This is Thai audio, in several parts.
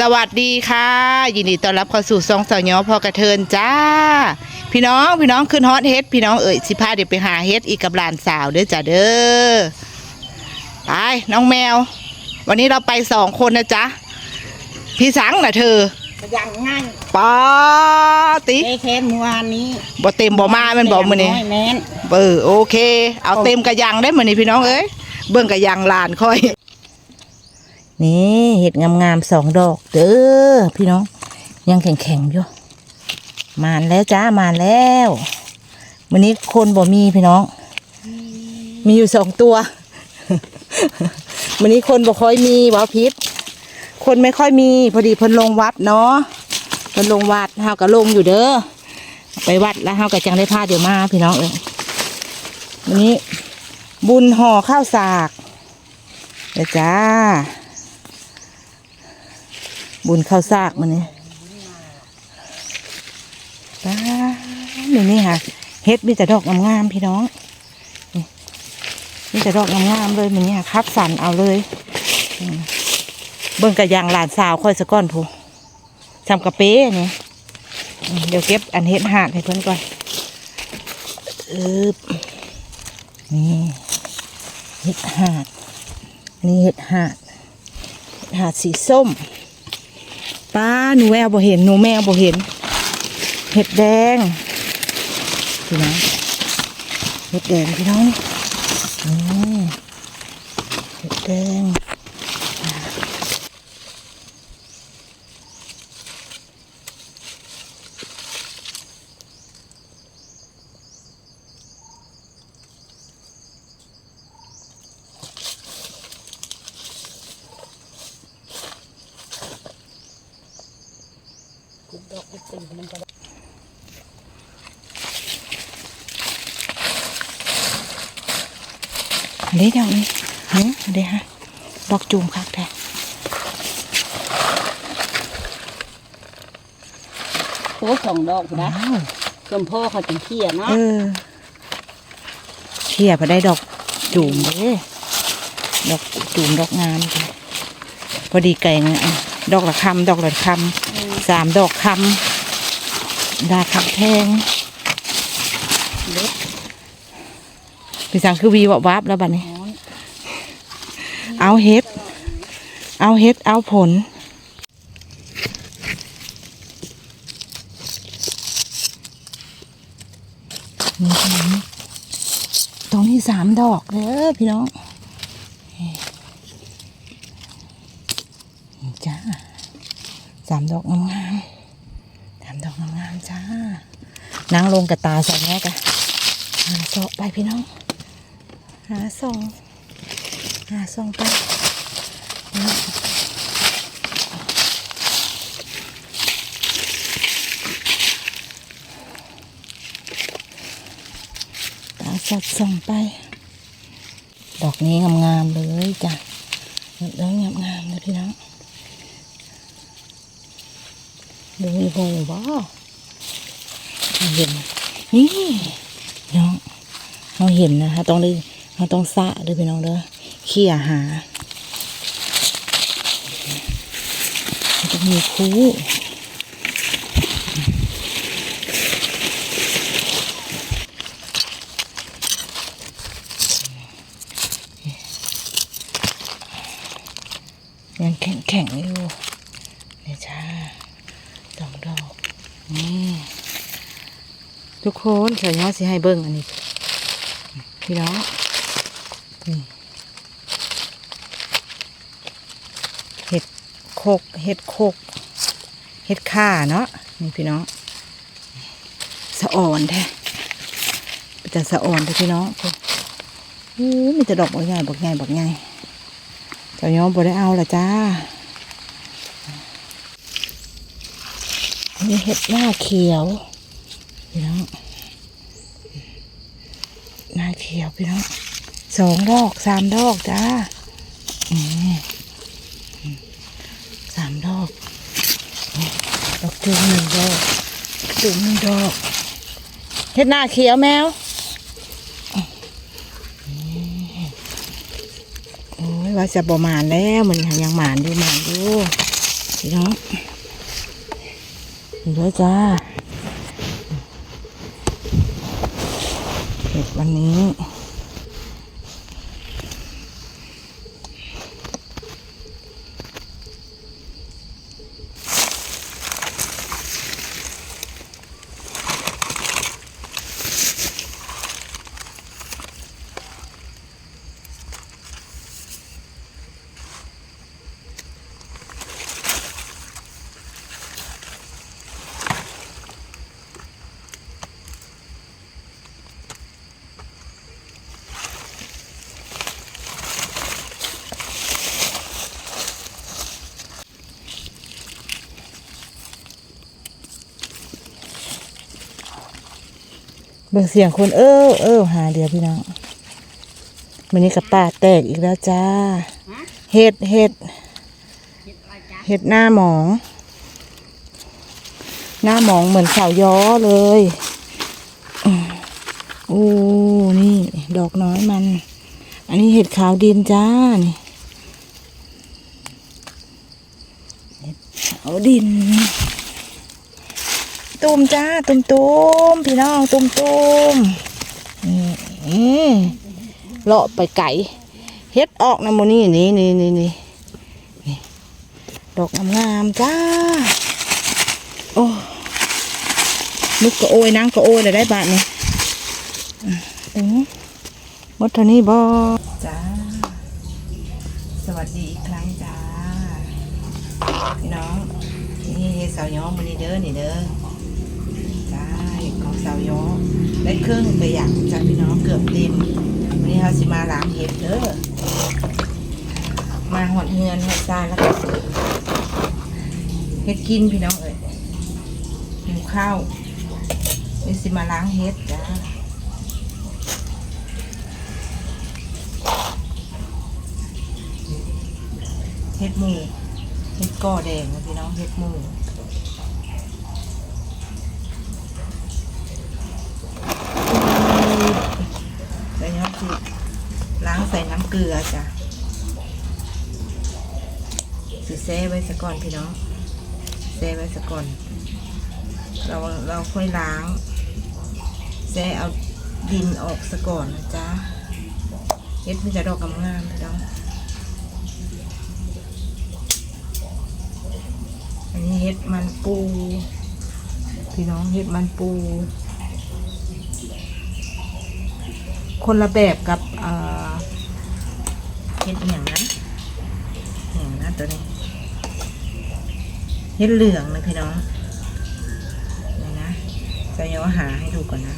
สวัสดีค่ะ ยินดีต้อนรับเข้าสู่ซองสาวย้อพอกระเทินจ้า พี่น้องพี่น้องขึ้นฮอตเฮ็ดพี่น้องเอ่ยสิพาเดี๋ยวไปหาเฮ็ดอีกกับหลานสาวเด้อจ้าเด้อไปน้องแมว วันนี้เราไปสองคนนะจ๊ะพี่สังน่ะเธออย่างง่ายปอติเอเคสเมื่อวานนี้บ่เต็มบ่มาแมันบอกมื้อนี้น้อยแม่นเออโอเค เอาเต็มกระยังได้มื้อนี้พี่น้องเอ้ยเบิ่งกระยังหลานค่อย นี่เห็ดงามๆสองดอกเด้อพี่น้อง ยังแข็งๆอยู่มานแล้วจ้ามานแล้ววันนี้คนบ่มีพี่น้อง มีอยู่สองตัววันนี้คนบ่ค่อยมีวาพิษคนไม่ค่อยมี พอดีเพิ่นลงวัดเนาะเพิ่นลงวัดเฮาก็ลงอยู่เด้อไปวัดแล้วเฮาก็จังได้พาเดี๋ยวมาพี่น้องเอยวันนี้บุญห่อข้าวสากเด้อจ้า บุญข้าวสากมันนี่ป้านี่นี่ค่ะเฮ็ดมีแต่ดอกงามๆพี่น้องนี่มีแต่ดอกงามๆเลยมันนี่ค่ะคับสันเอาเลยเบิ่งกระยางหลานสาวค่อยสะก้อนพูทำกระเป๊ะนี่เดี๋ยวเก็บอันเฮ็ดหาดให้เพิ่อนก่อนอึบนี่เฮ็ดหาดนี่เฮ็ดหาดเฮ็ดหาดสีส้ม หนูแววบ่เห็นหนูแมวบ่เห็น เห็ดแดงพี่น้องเห็ดแดงพี่น้องนี่เห็ดแดง อันนี้ดอกนี้เฮ้ยอันนี้ฮะดอกจูมคักแท้โอ้สองดอกนะว้าวชมพ่อเขาจังเขี้ยเนาะเออเชี่ยพอได้ดอกจูมเลยดอกจูมดอกงามจ้ะพอดีไก่งอะดอกละคำดอกละคำ สามดอกคำดาคำแพงเล็กพี่สังคือวีวบวับแล้วบัดนี้น้อยเอาเฮ็ด เอาเฮ็ด เอาผลตรงนี้ตรงนี้สามดอกเด้อพี่น้องนี่จ้าสามดอกงามๆสามดอกงามๆจ้านั่งลงกับตาใส่แม่กะหาสาะไปพี่น้อง หาสองหาสองไปตาสัดส่องไป ดอกนี้งามๆเลยจ้ะดอกนี้งามๆเลยพี่น้อง ดูอีโบบ่เห็นนี่น้องเราเห็นนะคะต้องเลยเราต้องสะด้วยพี่น้องเด้อเขี่ยหาต้องมีคู่ยังแข็งแข็งๆอยู่นี่จ้าสองดอก นี่ทุกคนเขียวย้อสิให้เบิ้งอันนี้ พี่น้องนี่เห็ดโคกเห็ดโคกเห็ดข่าเนาะนี่พี่น้องสะอ่อนแท้เป็นแต่สะอ่อนแท้พี่น้องอู้มีแต่ดอกบักใหญ่บักใหญ่บักใหญ่เจ้าย้อมบ่ได้เอาละจ้า นี่เห็ดหน้าเขียวพี่น้องหน้าเขียวพี่น้องสองดอกสามดอกจ้าสามดอกดอกจุ่มหนึ่งดอกจุ่มหนึ่งดอกเห็ดหน้าเขียวแมวโอ้ยว่าจะประมาณแล้วมันยังหมานอยู่หมานอยู่พี่น้อง อยู่ด้วยจ้า เห็ดวันนี้ เบิ่งเสียงคนเออเออหาเดียวพี่น้องวันนี้กับป่าแตกอีกแล้วจ้า เห็ดเห็ดเห็ดหน้าหมอง หน้าหมองเหมือนเสาย้อเลยอืมโอ้นี่ ดอกน้อยมัน อันนี้เห็ดขาวดินจ้านี่เห็ดขาวดิน ตุ่มจ้า ตุ่มตุมพี่น้องตุ่มตุมนี่มเลาะไปไก่เฮ็ดออกนะโมนี่นี่นี่นี่นี่ดอกงามๆจ้า โอ้นึกก็โอยนางก็โอยเลยได้บาทนี่ถึงมดเท่านี้บ่จ้า สวัสดีอีกครั้งจ้า พี่น้อง นี่เฮ็ดสาวย้อมมนี้เด้อนี่เด้อ สาวย้อได้ครึ่งไปอย่างจ้ะพี่น้องเกือบเต็มวันนี้เราสิมาล้างเห็ดเด้อมาหอดเฮือนหอดซานแล้วก็เห็ดกินพี่น้องเอ้ยหิวข้าวนี่สิมาล้างเห็ดจ้าเห็ดหมูเห็ดกอแดงพี่น้องเห็ดหมู แล้วเนี่ยคือล้างใส่น้ำ เกลือจ้ะสิแซไว้สะก่อนพี่น้องแซไว้สะก่อน เราเราค่อยล้างแซเอาดินออกสะก่อนนะจ๊ะเฮ็ดมันจะดอกกำงามพี่น้องอันนี้เฮ็ดมันปู พี่น้องเฮ็ดมันปู คนละแบบกับอ่อ เห็ดเหียงนะเหนียงนะตัวนี้เห็ดเหลืองนะพี่น้องเดี๋ยวนะจะย้อหาให้ดูก่อนนะ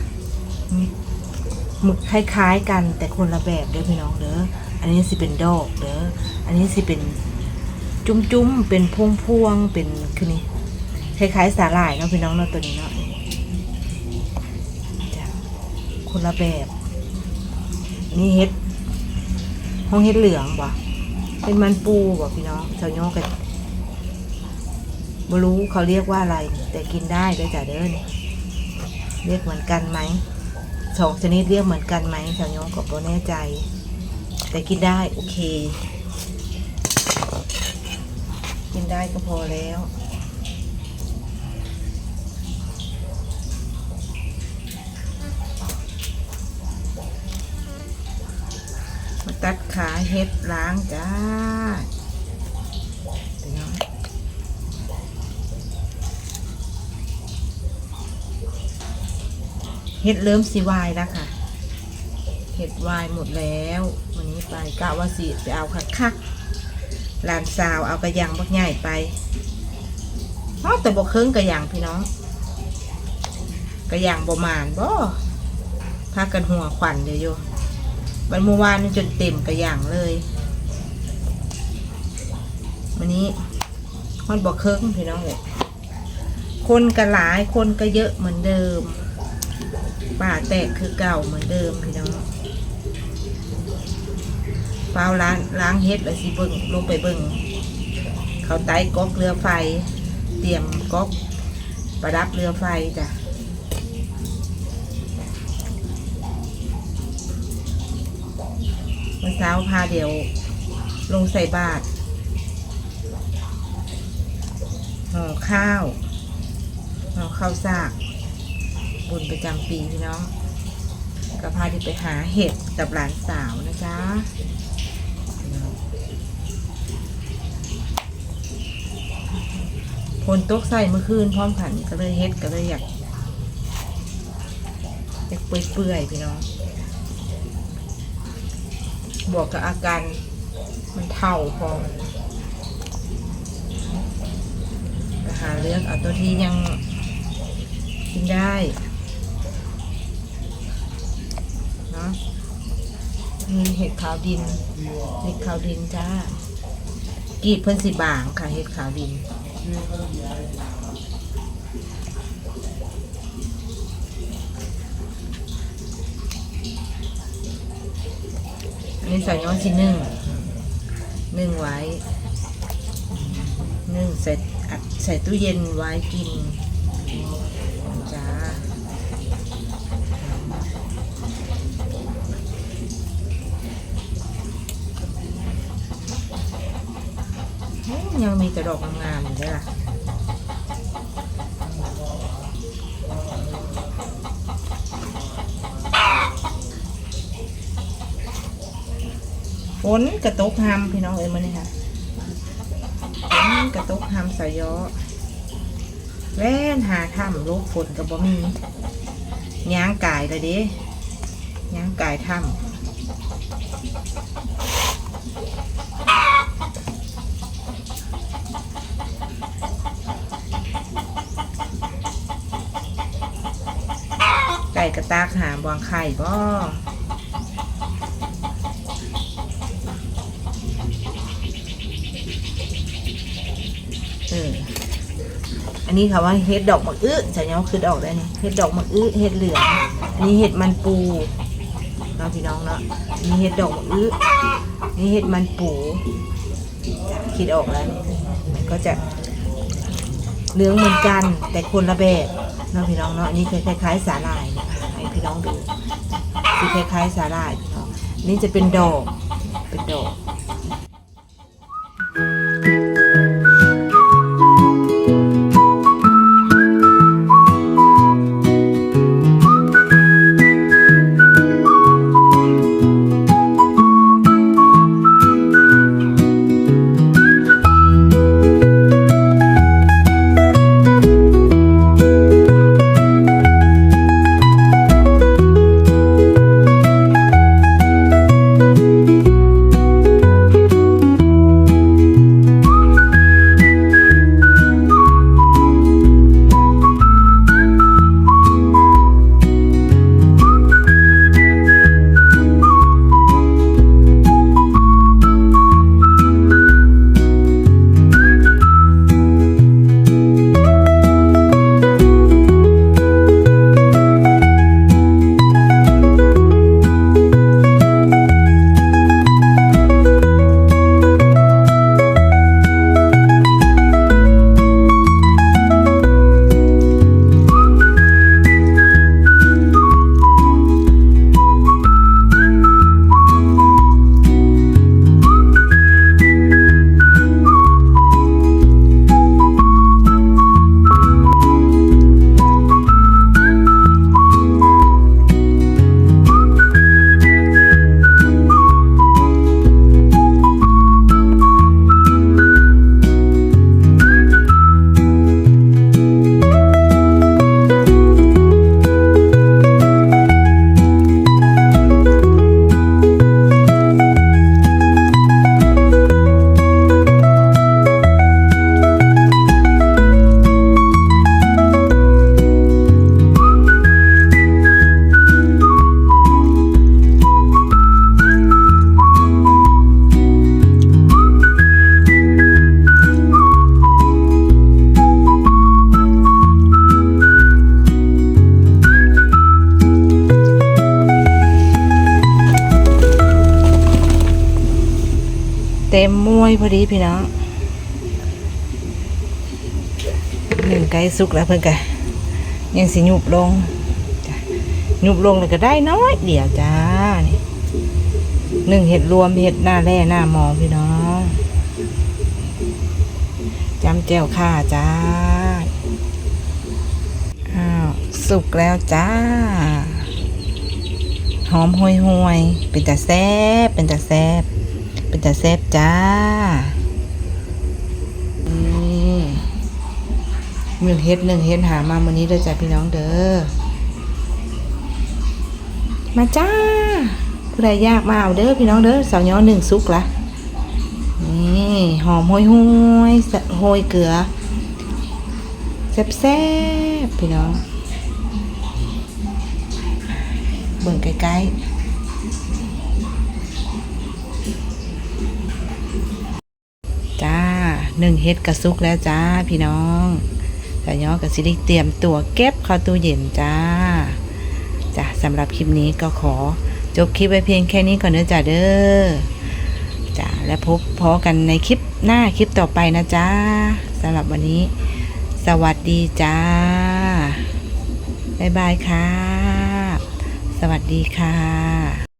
หมึกคล้ายๆกันแต่คนละแบบเด้อพี่น้องเด้ออันนี้สิเป็นดอกเด้ออันนี้สิเป็นจุ้มๆเป็นพวงๆเป็นคือนี่คล้ายๆสาหร่ายเนาะพี่น้องเนาะตัวนี้เนาะจ้ะคนละแบบ นี่เฮ็ด ห้องเฮ็ดเหลืองบ่เป็นมันปูบ่พี่น้องชาวโยกันไม่รู้เขาเรียกว่าอะไร แต่กินได้ด้วยจ้ะเด้อนี่เรียกเหมือนกันไหมสองชนิดเรียกเหมือนกันไหมชาวโยก็บ่แน่ใจ แต่กินได้โอเค กินได้ก็พอแล้ว ตัดขาเห็ดล้างจ้าเห็ดเริ่มสีวายแล้วค่ะ เห็ดวายหมดแล้ว วันนี้ไปกะว่าสิไปเอาคักคักหลานสาวเอากระยังบักใหญ่ไปเอาแต่บกเครื่องกระยังพี่น้อง กระยังบ่มานบ่พากันหัวขวัญเดี๋ยวอยู่ วันเมื่อวานนี่จนเต็มกระอย่างเลยวันนี้ฮอนบอกเคิร์งพี่น้องเลยคนก็หลายคนก็เยอะเหมือนเดิมป่าแตกคือเก่าเหมือนเดิมพี่น้องเปล่าล้างล้างเฮ็ดแล้วสิเบิ่งลงไปเบิ่งเขาไต่ก๊อกเรือไฟ เตรียมก๊อกประดับเรือไฟจ้ะ ช้าพาเดี๋ยว ลงใส่บาตรห่อข้าวห่อข้าวสาก บุญประจำปีพี่น้องก็พาที่ไปหาเห็ดกับหลานสาวนะจ๊ะฝนตกใส่เมื่อคืนพร้อมขันก็เลยเฮ็ดก็เลยอยากอยากเปื่อยๆพี่น้อง บวกกับอาการมันเท่าพอหาเลือกเอาตัวที่ยังกินได้เนาะมีเห็ดขาวดิน เห็ดขาวดินจ้ากรีดเพิ่นสิบางค่ะ เห็ดขาวดิน นี่ใส่ย้อนชิ้นหนึ่งนึ่งไว้นึ่งใส่อัดใส่ตู้เย็นไว้กินจ้าอ้ยังมีกระดอกงามอยู่ด้วยล่ะ ฝนกระตุกหำพี่น้องเอ้ยมานี่ค่ะฝนกระตุกหำสายอแว่นหาถ้ำลูกฝนกับบ่มีย่างกายเลยดิย่างกายถ้ำไก่กระตากหามวางไข่บ่ อันนี้ค่ะว่าเห็ดดอกมะอื้อจะเนาคือดอกได้นี่เห็ดดอกมะอื้อเห็ดเหลืองอันนี้เห็ดมันปูเนาะพี่น้องเนาะอันนี้เห็ดดอกมะอื้ออันนี่เห็ดมันปูคิดออกแล้วมันก็จะเหลืองเหมือนกันแต่คนละแบบเนาะพี่น้องเนาะอันนี้คล้ายๆสาหร่ายนะคะให้พี่น้องดูคือคล้ายๆสาหร่ายนี่จะเป็นดอกเป็นดอก เต็มมวยพอดีพี่น้องหนึ่งไก่สุกแล้วเพื่อนกะยังสิหยุบลงหยุบลงเลยก็ได้น้อยเดี๋ยวจ้านี่หนึ่งเห็ดรวมเห็ดหน้าแร่หน้ามองพี่น้องจำแจ่วข่าจ้าอ้าวสุกแล้วจ้า หอมห่วยห่วยๆเป็นแตาแซบเป็นแตาแซบ เป็นตาแซบจ้านี่หนึ่งเฮ็ดหนึ่งเฮ็ดหามาวันนี้เด้อจ้ะพี่น้องเด้อ มาจ้าผู้ใดยากมาเอาเด้อพี่น้องเด้อสาวย้อหนึ่งสุกละนี่หอมห้อยห้อยสะโหยเกลือแซ่บแซ่บพี่น้องเบิ่งใกล้ๆ หนึ่งเฮ็ดกระซุกแล้วจ้าพี่น้องสาวย้อกับสิริเตรียมตัวเก็บเข้าตู้เย็นจ้าจ้ะสำหรับคลิปนี้ก็ขอจบคลิปไว้เพียงแค่นี้ก่อนเด้อจ้ะเด้อจ้ะและพบพอกันในคลิปหน้าคลิปต่อไปนะจ้าสำหรับวันนี้ สวัสดีจ้าบ๊ายบายค่ะ สวัสดีค่ะ